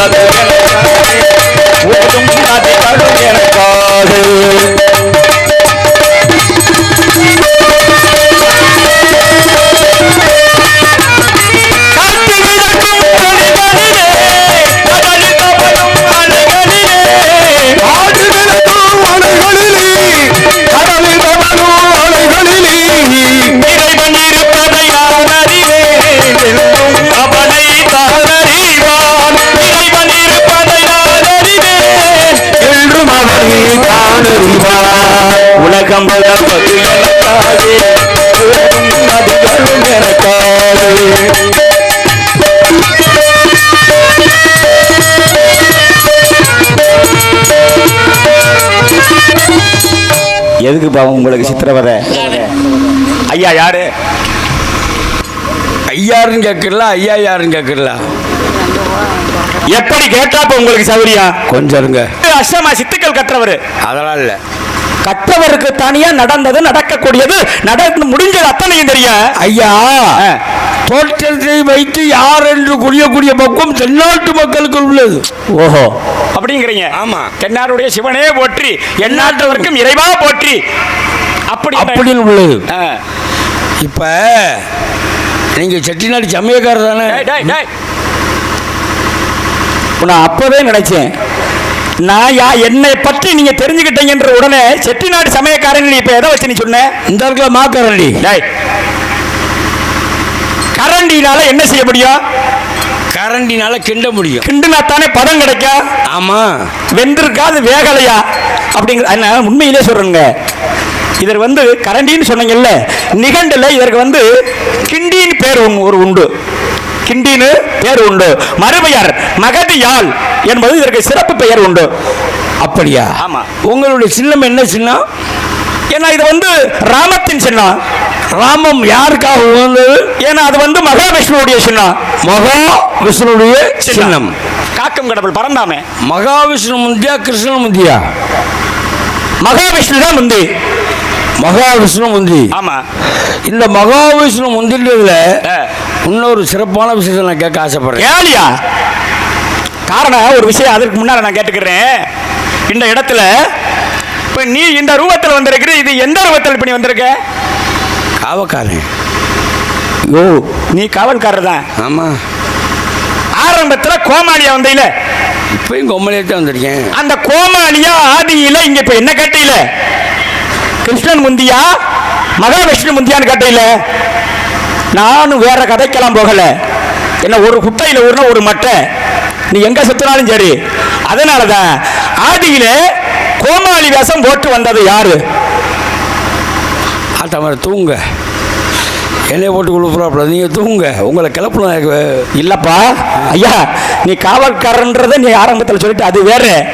வந்தது உலகம் வளர்ப்பது எனக்காகவே ஓடும் நதிகளும் எனக்காகவே எதுக்கு பாவம் உங்களுக்கு சித்திரவதை ஐயா யாரு? ஐயாருன்னு கேட்கல ஐயா யாருன்னு கேட்கல எப்படி கேட்டா இப்ப உங்களுக்கு சௌரியம்? கொஞ்சம் இருங்க. அஷ்டமா சித்துக்கள் கற்றவர். அதெல்லாம் இல்ல. கற்றவருக்கு தனியா நடந்தது நடக்கக்கூடியது நடந்து முடிஞ்சது அத்தனையும் தெரியும்? ஐயா ஆ. தோற்றத்தை வைத்து யார் என்று புரியக்கூடிய பக்குவம் தென்னாட்டு மக்களுக்கு உள்ளது. ஓஹோ. அப்படிங்கிறீங்க. ஆமா. தென்னாருடைய சிவனே போற்றி எந்நாட்டவருக்கும் இறைவா போற்றி. அப்படி அப்படின்னு உள்ளது. ஆ. இப்ப நீங்க செட்டிநாடு சமயக்காரர் தானே? டேய், டேய், டேய். நான் அப்பவே நினைச்சேன். நான் யா என்னை பற்றி நீங்க தெரிஞ்சுக்கிட்டீங்கன்ற உடனே செட்டிநாடு சமயக்காரன் இப்ப எதை வச்சு நீ சொன்ன? இந்த இடத்துல டேய். கரண்டினால என்ன செய்ய முடியும்? கரண்டினால கிண்ட முடியும். கிண்டுனா தானே பதம் கிடைக்கும் ஆமா. வெந்திருக்கா அது வேகலையா? அப்படிங்கிற உண்மையிலே சொல்றேங்க இதற்கு வந்து கரண்டின்னு சொன்னீங்கல்ல நிகண்டுல இதற்கு வந்து கிண்டின்னு பேர் ஒரு உண்டு. கிண்டின்னு பேர் உண்டு. மறுபெயர் மகதியால் என்பது இதற்கு சிறப்பு பெயர் உண்டு. அப்படியா? ஆமா. உங்களுடைய சின்னம் என்ன சின்னம்? ஏன்னா இது வந்து ராமத்தின் சின்னம். ராமம் யாருக்காக உகந்தது? ஏன்னா அது வந்து மகாவிஷ்ணுவுடைய சின்னம். மகா விஷ்ணுடைய சின்னம். காக்கும் கடவுள் பறந்தாமே மகாவிஷ்ணு முந்தியா கிருஷ்ணன் முந்தியா? மகாவிஷ்ணு தான் முந்தி. மகாவிஷ்ணு முந்தி. ஆமா. இந்த மகாவிஷ்ணு முந்தின்றதுல. இன்னொரு சிறப்பான விஷயத்தை நான் கேட்க ஆசைப்படுறேன். ஏலியா காரணம் ஒரு விஷயம் அதற்கு முன்னால நான் கேட்டுக்கிறேன். இந்த இடத்துல இப்ப நீ இந்த ரூபத்தில் வந்திருக்கிற இது எந்த ரூபத்தில் இப்ப நீ வந்திருக்க? காவக்காரன். ஓ நீ காவல்காரர் தான். ஆமா. ஆரம்பத்துல கோமாளியா வந்தையில இப்பயும் கொம்மலே தான் வந்திருக்கேன். அந்த கோமாளியா ஆதியில இங்க இப்ப என்ன கேட்டையில? கிருஷ்ணன் முந்தியா? மகாவிஷ்ணு முந்தியான்னு கேட்டையில. நானும் வேற கதைக்கெல்லாம் போகல. என்ன ஒரு குட்டையில ஊர்னா ஒரு மட்டை. நீ எங்க சுத்தினாலும் சரி. அதனாலதான் ஆதியில கோமாளி வேஷம் போட்டு வந்தது யாரு? மாதிரி தூங்க. என்னைய போட்டு கொடுக்குறாப்புல நீங்கள் தூங்க. உங்களை கிளப்பணும் இல்லப்பா. ஐயா நீ காவல்காரன்றதை நீ ஆரம்பத்தில் சொல்லிட்டு அது வேற.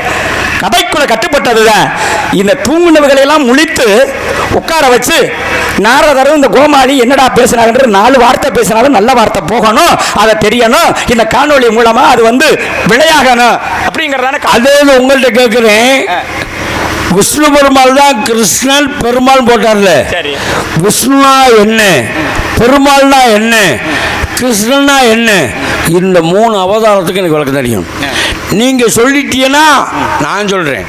கதைக்குள்ள கட்டுப்பட்டதுதான். இந்த தூங்குனவுகளை எல்லாம் முழித்து உட்கார வச்சு நாரதரும் இந்த கோமாளி என்னடா பேசினாங்கன்ற நாலு வார்த்தை பேசினாலும் நல்ல வார்த்தை போகணும் அதை தெரியணும் இந்த காணொளி மூலமா அது வந்து விளையாகணும் அப்படிங்கறதான அதே உங்கள்கிட்ட கேட்குறேன் விஷ்ணு பெருமாள் தான் கிருஷ்ணன் பெருமாள் போட்டார்ல. விஷ்ணுனா என்ன? பெருமாள்னா என்ன? கிருஷ்ணனா என்ன? இந்த மூணு அவதாரத்துக்கு எனக்கு விளக்கம் தெரியும். நீங்க சொல்லிட்டீங்கன்னா நான் சொல்றேன்.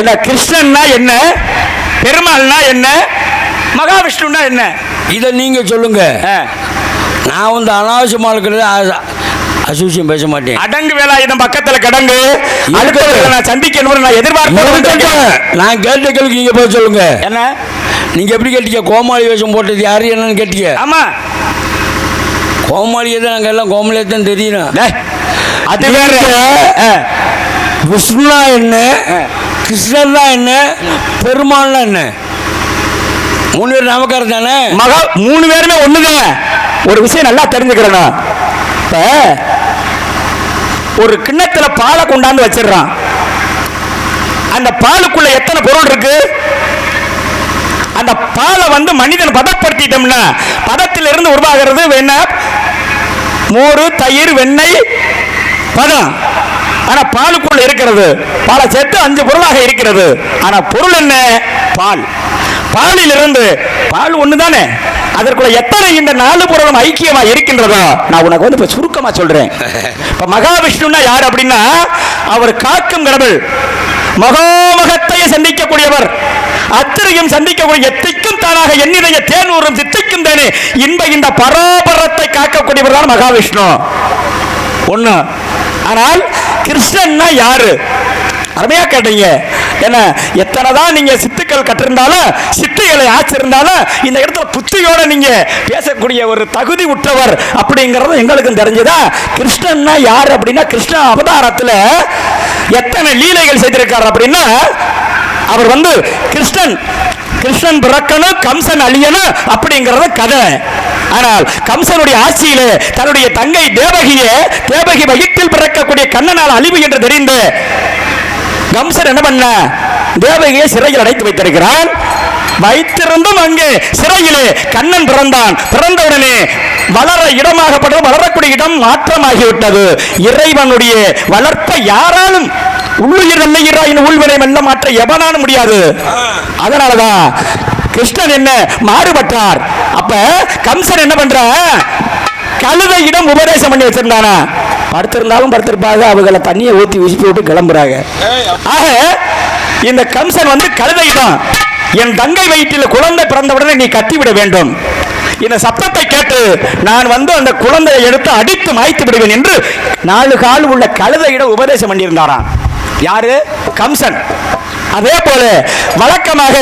என்ன கிருஷ்ணன்னா என்ன? பெருமாள்னா என்ன? மகாவிஷ்ணுன்னா என்ன? இதை நீங்க சொல்லுங்க. நான் வந்து அனாவசியமா இருக்கிறது அசூசியம் பேச மாட்டேன். அடங்கு வேலாயுதம் பக்கத்துல கடங்கு. அடுத்தவர்களை நான் சந்திக்கணும்னு நான் எதிர்பார்க்கிறேன். நான் கேட்ட கேள்விக்கு நீங்க போய் சொல்லுங்க. என்ன? நீங்க எப்படி கேட்டீங்க? கோமாளி வேஷம் போட்டது யாரு என்னன்னு கேட்டீங்க? ஆமா. கோமாளியை தான் நாங்கள் எல்லாம் கோமாளியை தான் தெரியணும் அது வேற. விஷ்ணுனா என்ன? கிருஷ்ணர்னா என்ன? பெருமாள்னா என்ன? மூணு பேர் நாமக்காரர் தானே? மகா மூணு பேருமே ஒண்ணுதான் ஒரு விஷயம் நல்லா தெரிஞ்சுக்கிறேன்? இப்ப ஒரு கிண்ணத்துல பாலை கொண்டாந்து வச்சிடுறான். அந்த பாலுக்குள்ள எத்தனை பொருள் இருக்கு? அந்த பாலை வந்து மனிதன் பதப்படுத்திட்டோம்னா பதத்திலிருந்து உருவாகிறது என்ன மோர் தயிர் வெண்ணெய் பதம். ஆனா பாலுக்குள்ள இருக்கிறது. பாலை சேர்த்து அஞ்சு பொருளாக இருக்கிறது. ஆனா பொருள் என்ன? பால். பாலில் இருந்து பால் ஒண்ணுதானே? அதற்குள்ள எத்தனை இந்த நாலு பொருளும் ஐக்கியமா இருக்கின்றதோ? நான் உனக்கு வந்து இப்ப சுருக்கமா சொல்றேன். இப்ப மகாவிஷ்ணுன்னா யார் அப்படின்னா அவர் காக்கும் கடவுள். மகோமகத்தையே சந்திக்கக்கூடியவர். அத்தனையும் சந்திக்கக்கூடிய எத்தைக்கும் தானாக எண்ணிடைய தேனூரும் சித்திக்கும் தேனே. இன்ப இந்த பரோபரத்தை காக்கக்கூடியவர் தான் மகாவிஷ்ணு. ஒன்று ஆனால் கிருஷ்ணன்னா யாரு? அருமையா கேட்டீங்க. என்ன எத்தனை தான் நீங்க சித்துக்கள் கட்டிருந்தாலும் சித்துகளை ஆச்சிருந்தாலும் இந்த இடத்துல புத்தியோட நீங்க பேசக்கூடிய ஒரு தகுதி உற்றவர் அப்படிங்கிறது எங்களுக்கும் தெரிஞ்சதா? கிருஷ்ணன்னா யார் அப்படின்னா கிருஷ்ண அவதாரத்துல எத்தனை லீலைகள் செய்திருக்கார் அப்படின்னா அவர் வந்து கிருஷ்ணன் கிருஷ்ணன் பிறக்கணும் கம்சன் அழியணும் அப்படிங்கறது கதை. ஆனால் கம்சனுடைய ஆட்சியிலே தன்னுடைய தங்கை தேவகியே தேவகி வயிற்றில் பிறக்கக்கூடிய கண்ணனால் அழிவு என்று தெரிந்து கம்சன் என்ன பண்ண? தேவகியை சிறையில் அடைத்து வைத்திருக்கிறான். வைத்திருந்தும் அங்கே சிறையிலே கண்ணன் பிறந்தான். பிறந்தவுடனே வளர இடமாகப்பட்டது வளரக்கூடிய இடம் மாற்றமாகிவிட்டது. இறைவனுடைய வளர்ப்பை யாராலும் உள்ளுயிர் நல்ல உள்வினை மெல்ல மாற்ற எவனாலும் முடியாது. அதனாலதான் கிருஷ்ணன் என்ன மாறுபட்டார். அப்ப கம்சன் என்ன பண்ற? கழுதையிடம் உபதேசம் பண்ணி வச்சிருந்தானா? படுத்திருந்தாலும் படுத்திருப்பாங்க அவங்கள தண்ணியை ஊத்தி விசிப்பி விட்டு கிளம்புறாங்க. ஆக இந்த கம்சன் வந்து கழுதையிடம் என் தங்கை வயிற்றில் குழந்தை பிறந்தவுடனே நீ கட்டிவிட வேண்டும். இந்த சத்தத்தை கேட்டு நான் வந்து அந்த குழந்தையை எடுத்து அடித்து மாய்த்து விடுவேன் என்று நாலு கால் உள்ள கழுதையிடம் உபதேசம் பண்ணியிருந்தாராம். யாரு? கம்சன். அதே போல வழக்கமாக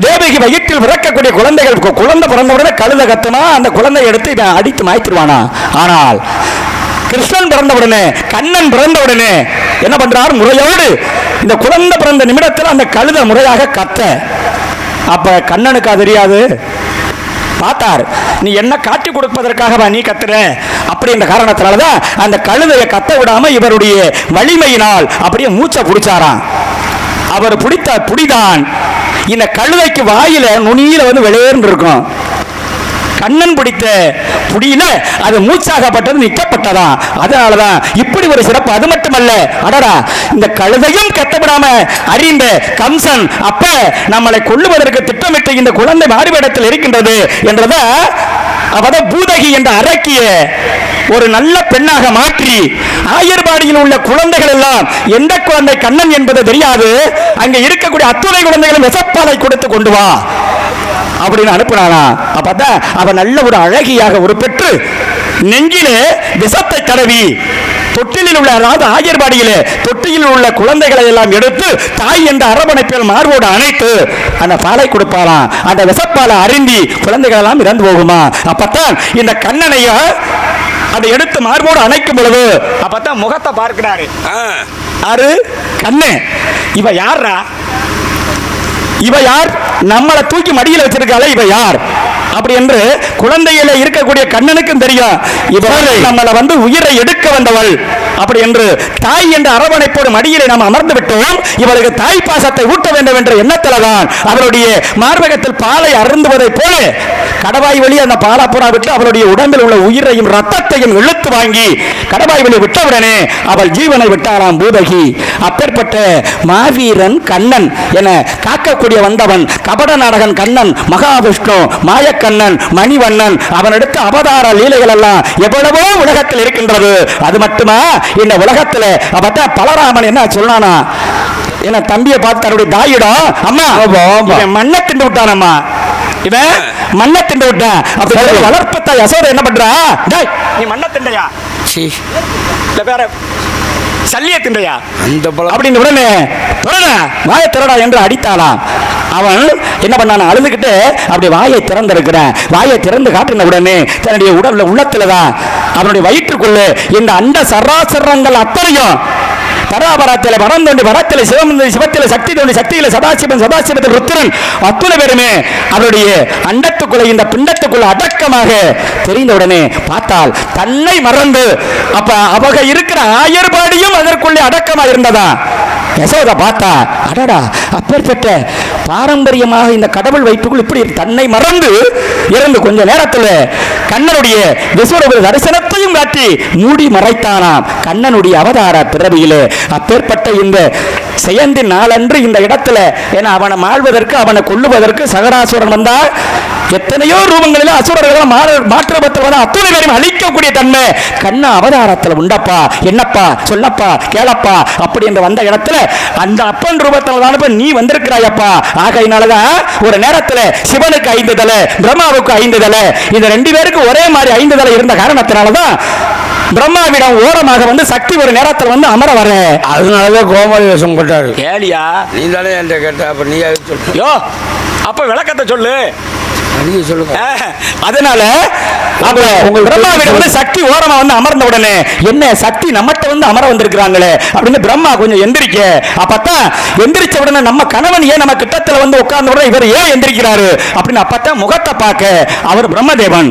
தேவகி வயிற்றில் பிறக்கக்கூடிய குழந்தைகள் கு- குழந்தை பிறந்தவுடனே கழுத கத்துனா அந்த குழந்தையை எடுத்து அடித்து மாய்த்திருவானா? ஆனால் கிருஷ்ணன் பிறந்தவுடனே கண்ணன் பிறந்தவுடனே என்ன பண்றார்? முறையோடு இந்த குழந்தை பிறந்த நிமிடத்தில் அந்த கழுத முறையாக கத்த. அப்ப கண்ணனுக்கு அது தெரியாது. பார்த்தார் நீ என்ன காட்டி கொடுப்பதற்காகவா நீ கத்துற? அப்படின்ற காரணத்தினால தான் அந்த கழுதையை கத்த விடாம இவருடைய வலிமையினால் அப்படியே மூச்சை பிடிச்சாராம். அவர் பிடித்த புடிதான். இந்த கழுதைக்கு வாயில நுனியில வந்து வெளியேறு இருக்கும் கண்ணன் பிடித்த புடியில அது மூச்சாகப்பட்டது நிக்கப்பட்டதா? அதனாலதான் இப்படி ஒரு சிறப்பு அது மட்டுமல்ல. அடடா இந்த கழுதையும் கத்தப்படாம அறிந்த கம்சன் அப்ப நம்மளை கொள்ளுவதற்கு திட்டமிட்டு இந்த குழந்தை மாறுவேடத்தில் இருக்கின்றது. என்றதான் அவட பூதகி என்ற அரக்கிய ஒரு நல்ல பெண்ணாக மாற்றி ஆயர்பாடியில் உள்ள குழந்தைகள் எல்லாம் எந்த குழந்தை கண்ணன் என்பது தெரியாது. அங்க இருக்கக்கூடிய அத்துணை குழந்தைகளும் விசப்பாலை கொடுத்து கொண்டு வா அப்படின்னு அனுப்புனானா. அப்பதான் அவ நல்ல ஒரு அழகியாக ஒரு பெற்று நெஞ்சிலே விசத்தை தடவி தொட்டிலில் உள்ள அதாவது ஆயர்பாடியிலே தொட்டியில் உள்ள குழந்தைகளை எல்லாம் எடுத்து தாய் என்ற அரவணைப்பில் மார்போடு அணைத்து அந்த பாலை கொடுப்பாராம் அந்த விஷப்பாலை அருந்தி குழந்தைகள் எல்லாம் இறந்து போகுமா? அப்பத்தான் இந்த கண்ணனைய அதை எடுத்து மார்போடு அணைக்கும் பொழுது அப்பத்தான் முகத்தை பார்க்கிறாரு. ஆறு கண்ணு. இவ யாரா இவ யார்? நம்மளை தூக்கி மடியில வச்சிருக்காளே இவ யார்? அப்படி என்று குழந்தையில இருக்கக்கூடிய கண்ணனுக்கும் தெரியும். இவ நம்மளை வந்து உயிரை எடுக்க வந்தவள். அப்படி என்று தாய் என்ற அரவணைப்போடு மடியிலே நாம் அமர்ந்து விட்டோம் இவளுக்கு தாய் பாசத்தை ஊட்ட வேண்டும் என்ற எண்ணத்தில்தான் அவளுடைய மார்பகத்தில் பாலை அருந்துவதைப் போல கடவாய் வழி அந்த பாலாப்புறா விட்டு அவளுடைய உடம்பில் உள்ள உயிரையும் ரத்தத்தையும் இழுத்து வாங்கி கடவாய் வழி விட்டவுடனே அவள் ஜீவனை விட்டாளாம் பூதகி. அப்பேற்பட்ட மாவீரன் கண்ணன் என காக்கக்கூடிய வந்தவன் கபட நாடகன் கண்ணன் மகாவிஷ்ணு மாயக்கண்ணன் மணிவண்ணன் அவனெடுத்த அவதார லீலைகள் எல்லாம் எவ்வளவோ உலகத்தில் இருக்கின்றது. அது மட்டுமா? இந்த உலகத்தில் அப்பதான் பலராமன் என்ன சொன்னானா? என்ன தம்பியை பார்த்து தன்னுடைய தாயிடம் அம்மா மண்ணை திண்டு விட்டானம்மா இவன் மண்ணை திண்டு விட்டான். அப்படி சரி. வளர்ப்பு தாய் யசோதை என்ன பண்றா? டேய் நீ மண்ணை திண்டையா சீ. இல்ல வேற சல்லிய திண்டையா அந்த பழம். அப்படின்னு உடனே திறடா வாயை திறடா என்று அடித்தாளாம் அவன் என்ன பண்ணான்? அழுதுகிட்டு அப்படி வாயை திறந்திருக்கிறேன். வாயை திறந்து காட்டின உடனே தன்னுடைய உடல்ல உள்ளத்துல தான் அவனுடைய வயிற்றுக்குள்ளே இந்த அண்ட சராசரங்கள் அத்தனையும் பராபரத்தில் பரந்தோண்டி வரத்தில் சிவம் சிவத்தில் சக்தி தோண்டி சக்தியில சதாசிவன் சதாசிவத்தில் ருத்திரன் அத்துணை பேருமே அவருடைய அண்டத்துக்குள்ள இந்த பிண்டத்துக்குள்ள அடக்கமாக தெரிந்தவுடனே பார்த்தால் தன்னை மறந்து அப்ப அவங்க இருக்கிற ஆயர்பாடியும் அதற்குள்ளே அடக்கமாக இருந்ததா யசோதா பார்த்தா அடடா அப்பேற்பட்ட பாரம்பரியமாக இந்த கடவுள் வயிற்றுக்குள் இப்படி தன்னை மறந்து இறந்து கொஞ்ச நேரத்தில் கண்ணனுடைய விஸ்வரூப தரிசனத்தையும் காட்டி மூடி மறைத்தானாம். கண்ணனுடைய அவதார பிறவியிலே அப்பேற்பட்ட இந்த செயந்தி நாளன்று இந்த இடத்துல ஏன்னா அவனை மாழ்வதற்கு அவனை கொல்லுவதற்கு சகராசுரன் வந்தால் எத்தனையோ ரூபங்களில் அசுரர்கள் மாற்றுபத்தவன அத்துணை பேரையும் அழிக்கக்கூடிய தன்மை. கண்ண அவதாரத்தில் உண்டப்பா என்னப்பா சொல்லப்பா கேளப்பா அப்படி என்று வந்த இடத்துல அந்த அப்பன் ரூபத்தில் தான் நீ வந்திருக்கிறாயப்பா. ஆகையினாலதான் ஒரு நேரத்துல சிவனுக்கு ஐந்து தலை பிரம்மாவுக்கு ஐந்து தலை இந்த ரெண்டு பேருக்கு ஒரே மாதிரி ஐந்து தலை இருந்த காரணத்தினாலதான் பிரம்மாவிடம் ஓரமாக வந்து சக்தி ஒரு நேரத்தில் வந்து அமர வர. அதனாலதான் கோமாளி வேஷம் போட்டாரு. ஏலியா நீ தானே என்கிட்ட கேட்ட அப்ப நீ யோ அப்ப விளக்கத்தை சொல்லு. நீங்க சொல்லுங்க. அதனால பிரம்மாவிடம் வந்து சக்தி ஓரமா வந்து அமர்ந்த உடனே என்ன சக்தி நம்மகிட்ட வந்து அமர வந்திருக்கிறாங்களே? அப்படின்னு பிரம்மா கொஞ்சம் எந்திரிக்க. அப்பத்தான் எந்திரிச்ச உடனே நம்ம கணவன் ஏன் நம்ம கிட்டத்துல வந்து உட்கார்ந்த உடனே இவர் ஏன் எந்திரிக்கிறாரு? அப்படின்னு அப்பத்தான் முகத்தை பார்க்க அவர் பிரம்மதேவன்.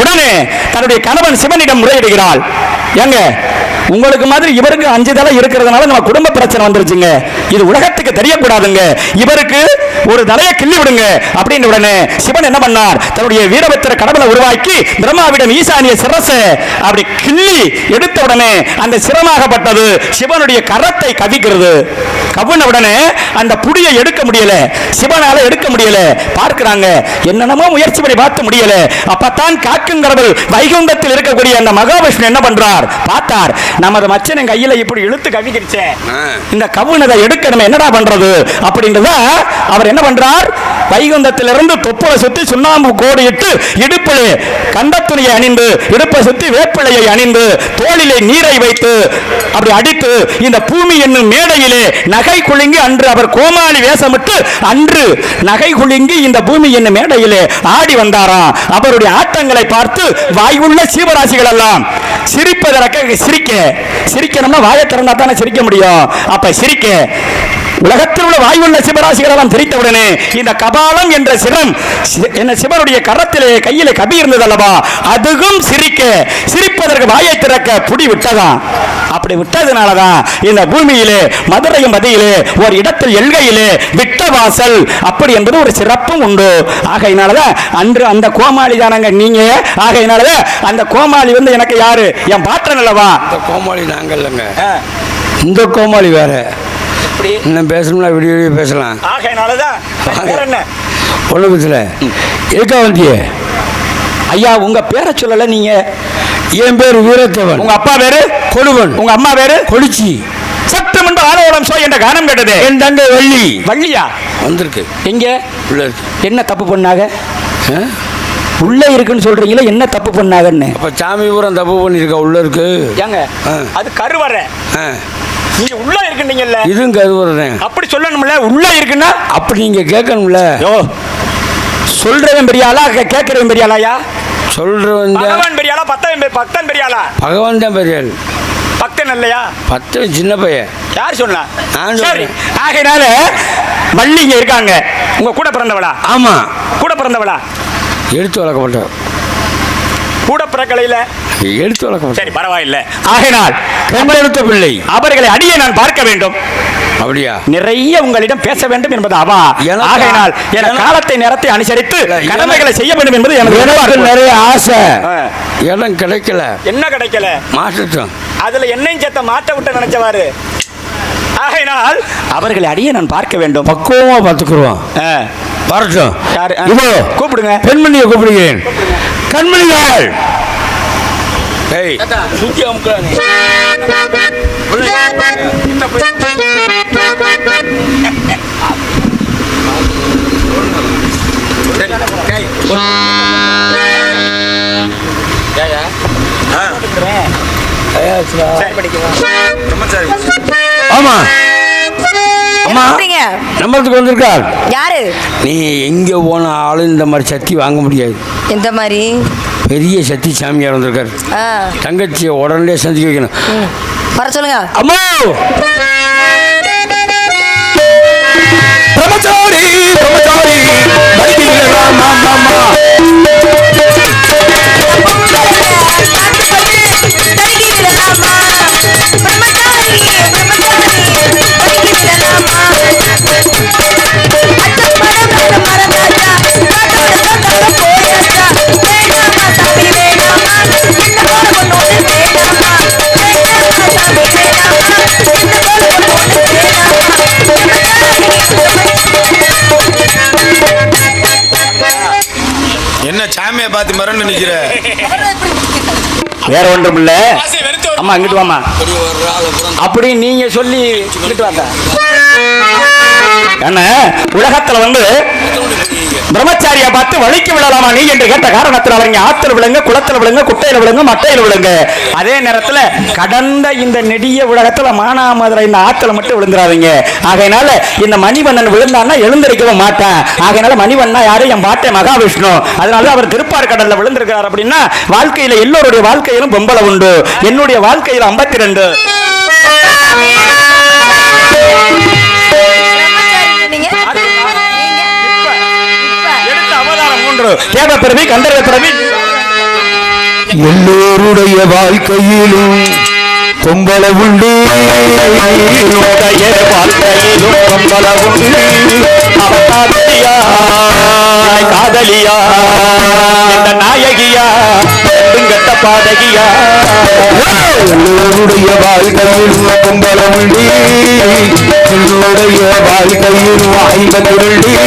உடனே தன்னுடைய கணவன் சிவனிடம் முறையிடுகிறாள். ஏங்க உங்களுக்கு மாதிரி இவருக்கு அஞ்சு தலை இருக்கிறதுனால நம்ம குடும்ப பிரச்சனை வந்துருச்சுங்க. இது உலகத்துக்கு தெரியக்கூடாதுங்க. இவருக்கு ஒரு தலையை கிள்ளி விடுங்க. அப்படின்னு உடனே சிவன் என்ன பண்ணார்? தன்னுடைய வீரபத்திர கடவுளை உருவாக்கி பிரம்மாவிடம் ஈசானிய சிரச அப்படி கிள்ளி எடுத்த உடனே அந்த சிரமாகப்பட்டது சிவனுடைய கரத்தை கவிக்கிறது. கவுன உடனே அந்த புடியை எடுக்க முடியல. சிவனால எடுக்க முடியல. பார்க்கிறாங்க. என்னென்னமோ முயற்சி பண்ணி பார்த்து முடியல. அப்பத்தான் காக்கும் கடவுள் வைகுண்டத்தில் இருக்கக்கூடிய அந்த மகாவிஷ்ணு என்ன பண்றார்? பார்த்தார். நமது மச்சனை கையில இப்படி இழுத்து கவிக்கிருச்சே ஆ. இந்த கவுனதை எடுக்க நம்ம என்னடா பண்றது அப்படின்றத அவர் என்ன பண்றார்? வைகுந்தத்திலிருந்து தொப்புளை சுத்தி சுண்ணாம்பு கோடு இட்டு இடுப்பிலே கண்டத்துணியை அணிந்து இடுப்பை சுத்தி வேப்பிலையை அணிந்து தோளிலே நீரை வைத்து அப்படி அடித்து இந்த பூமி என்னும் மேடையிலே நகை குலுங்கி அன்று அவர் கோமாளி வேஷமிட்டு அன்று நகை குலுங்கி இந்த பூமி என்னும் மேடையிலே ஆடி வந்தாராம் அவருடைய ஆட்டங்களை பார்த்து வாயுள்ள சீவராசிகள் எல்லாம் சிரிப்பதற்கு சிரிக்க. சிரிக்கணும்னா வாயை திறந்தா தானே சிரிக்க முடியும். அப்ப சிரிக்க. உலகத்தில் உள்ள வாயுள்ள சிவராசிகள் எல்லாம் தெரித்தவுடனே இந்த கபாலம் என்ற சிரம் சி- என்ன சிவனுடைய கரத்திலே கையிலே கபி இருந்தது அல்லவா அதுவும் சிரிக்க சிரிப்பதற்கு வாயை திறக்க புடி விட்டதாம் அப்படி விட்டதுனாலதான் இந்த பூமியிலே மதுரையும் மதியிலே ஒரு இடத்தில் எல்கையிலே விட்ட வாசல். அப்படி என்பது ஒரு சிறப்பும் உண்டு. ஆகையினாலதான் அன்று அந்த கோமாளி தானங்க நீங்க? ஆகையினாலதான் அந்த கோமாளி வந்து எனக்கு யாரு? என் பாட்டன் அல்லவா? கோமாளி நாங்கள் இந்த கோமாளி வேற. இப்படி இன்னும் பேசணும்னா விடிய விடிய பேசலாம். ஆகையினாலதான் வேற என்ன? ஒன்றும் பிரச்சனை எதுக்கா வந்தியே? ஐயா உங்க பேரை சொல்லல நீங்க. என் பேர் வீரத்தேவன். உங்க அப்பா பேரு? கொடுவன். உங்க அம்மா பேரு? கொடிச்சி. சற்று முன்பு ஆலோலம் சோ என்ற கானம் கேட்டது. என் தங்கை வள்ளி. வள்ளியா? வந்திருக்கு. எங்க? உள்ள இருக்கு. என்ன தப்பு பண்ணாங்க? உள்ள இருக்குன்னு சொல்றீங்களா என்ன தப்பு பண்ணாங்கன்னு அப்ப சாமி பூரம் தப்பு பண்ணியிருக்கா உள்ள இருக்கு. ஏங்க. அது கருவறை. நீங்க உள்ள இருக்குன்னீங்கல்ல? இதுவும் கருவுறேன் அப்படி சொல்லணும்ல உள்ள இருக்குன்னா? அப்படி நீங்க கேட்கணும்ல. யோ சொல்றவன் பெரிய ஆளா கேட்கறவன் பெரிய ஆளாயா? சொல்றவன் பகவான் பெரிய ஆளா பத்தவன் பக்தன் பெரிய ஆளா? பகவான் தான் பெரிய ஆள். பக்தன் இல்லையா பத்து சின்ன பையன். யார் சொன்னா? சரி. ஆகையினால வள்ளி இங்க இருக்காங்க. உங்க கூட பிறந்தவளா? ஆமா. கூட பிறந்தவளா? எடுத்து வளர்க்கப்பட்ட கூட பிறக்கலையில எடுத்து வளர்க்கப்பட்ட சரி பரவாயில்லை. ஆகையினால் கண்டெடுத்த பிள்ளை. அவர்களை அடியே நான் பார்க்க வேண்டும். அப்படியா? நிறைய உங்களிடம் பேச வேண்டும் என்பது அவா. ஆகையினால் என காலத்தை நேரத்தை அனுசரித்து கடமைகளை செய்ய வேண்டும் என்பது எனது எனக்கு. நிறைய ஆசை. இடம் கிடைக்கல. என்ன கிடைக்கல? மாற்றட்டும் அதுல என்னையும் சேர்த்த மாட்ட விட்டு நினைச்சவாரு ஆகையினால் அவர்களை அடியே நான் பார்க்க வேண்டும். பக்குவமா பார்த்துக்குருவோம். வரட்டும். கூப்பிடுங்க. பெண்மணியை கூப்பிடுகிறேன். கண்மணிகள். ஏய் சுத்தி அமுக்குறா நீ. ஆமா? நம்மளுக்கு வந்திருக்கார் யாரு? நீ எங்கே போனாலும் இந்த மாதிரி சக்தி வாங்க முடியாது. எந்த மாதிரி? பெரிய சக்தி சாமியார் வந்திருக்காரு. தங்கச்சியை உடனே சந்திக்க வைக்கணும். வர சொல்லுங்க. அம்மா! பிரம்மச்சாரி பிரம்மச்சாரி மாத்தி மறந்து நிக்கிற? வேற ஒன்றும் இல்ல. அம்மா இங்கிட்டு வாமா அப்படி நீங்க சொல்லி இங்கிட்டு வாங்க. என்ன? உலகத்துல வந்து பிரம்மச்சாரியா பார்த்து வழிக்கு விழலாமா நீ என்று கேட்ட காரணத்தில் அவங்க ஆத்துல விழுங்க குளத்துல விழுங்க குட்டையில விழுங்க மட்டையில விழுங்க. அதே நேரத்துல கடந்த இந்த நெடிய உலகத்துல மானாமதுரை இந்த ஆத்துல மட்டும் விழுந்துறாதீங்க. ஆகையினால இந்த மணிவண்ணன் விழுந்தான்னா எழுந்திருக்கவும் மாட்டேன். ஆகையினால மணிவண்ணா யாரு? என் பாட்டை மகாவிஷ்ணு. அதனால அவர் திருப்பார் கடல்ல விழுந்திருக்கிறார் அப்படின்னா வாழ்க்கையில எல்லோருடைய வாழ்க்கையிலும் பொம்பளை உண்டு. என்னுடைய வாழ்க்கையில் ஐம்பத்தி ரெண்டு. தேவ பிறவி கந்தர்வ பிறவி எல்லோருடைய வாழ்க்கையிலும் பொம்பளை உண்டு. வாழ்க்கையிலும் பொம்பளை உண்டு. காதலியா காதலியா நாயகியா கட்ட பாதகியா எல்லோருடைய வாழ்க்கையிலும் பொம்பளை உண்டு. என்னுடைய வாழ்க்கையிலும் உன்னுடைய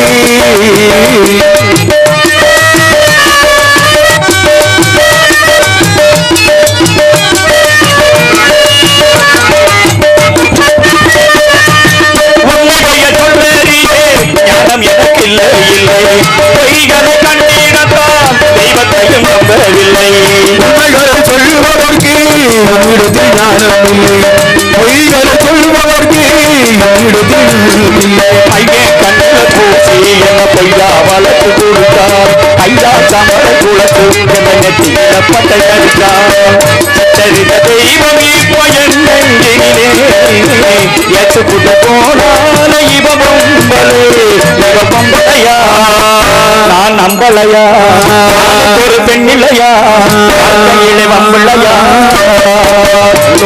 ஐயா சமர குளத்து பட்டை கடித்தார் சரித தெய்வம் இப்போ என் நெஞ்சிலே ஏற்றுக்குட்ட போனால இவ பொம்பலே இவ பொம்பளையா நான் நம்பலையா ஒரு பெண்ணிலையா வம்பிள்ளையா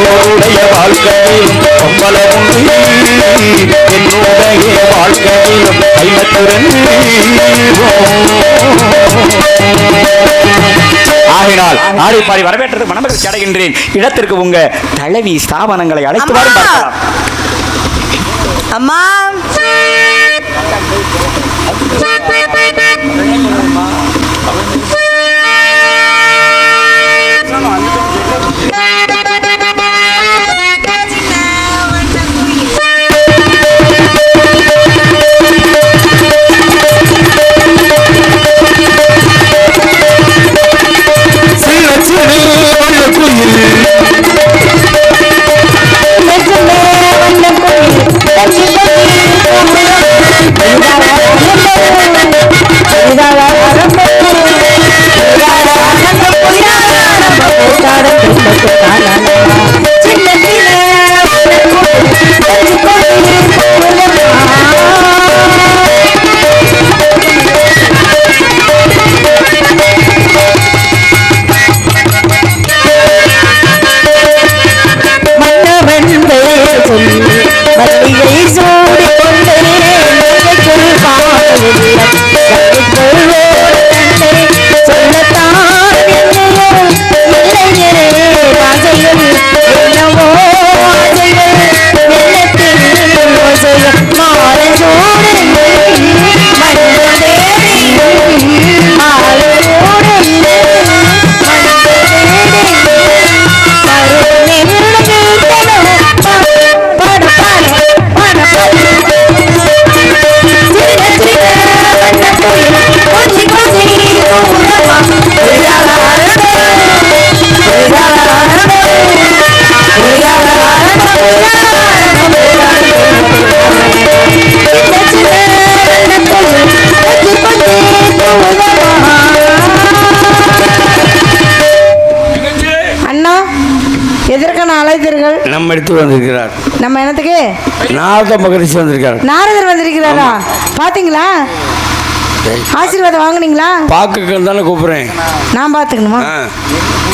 என்னுடைய வாழ்க்கையில் பொம்பளை உண்டு என்னுடைய வாழ்க்கையிலும் ஆகினால் ஆடி பாடி வரவேற்றதுக்கு மனமகிழ்ச்சி அடைகின்றேன். இடத்திற்கு உங்க தலைவி ஸ்தாபனங்களை அழைத்து வரும் அம்மா! அழைத்தீர்கள். நம்ம எடுத்து வந்திருக்கிறார். நம்ம என்னத்துக்கு? நாரத மகரிஷி வந்திருக்கார். நாரதர் வந்திருக்கிறாரா? பாத்தீங்களா? ஆசீர்வாதம் வாங்குனீங்களா? பார்க்க தானே கூப்பிடுறேன். நான் பார்த்துக்கணுமா? ஆ.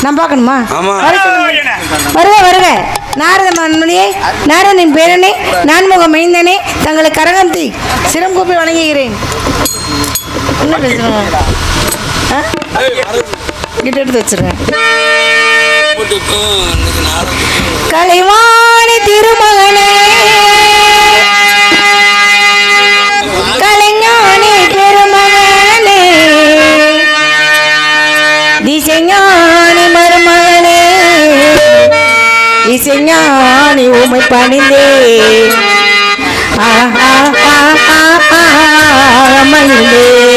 நான் பார்க்கணுமா? ஆமா. வர சொல்லுங்க. வருக வருக. நாரத மன்மணியே நாரதனின் பேரனே நான்முக மைந்தனே தங்களை கரகந்தி சிரம் கூப்பி வணங்குகிறேன். என்ன பேசுறேன் ஆ? கிட்ட எடுத்து வச்சிருக்கேன் கலைவாணி திருமகனே. இசைஞானி உமை பணிந்தே ஆஹா ஆஹா ஆஹா மகிழ்ந்தே கலைவாணி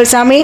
பாருங்கள் சாமி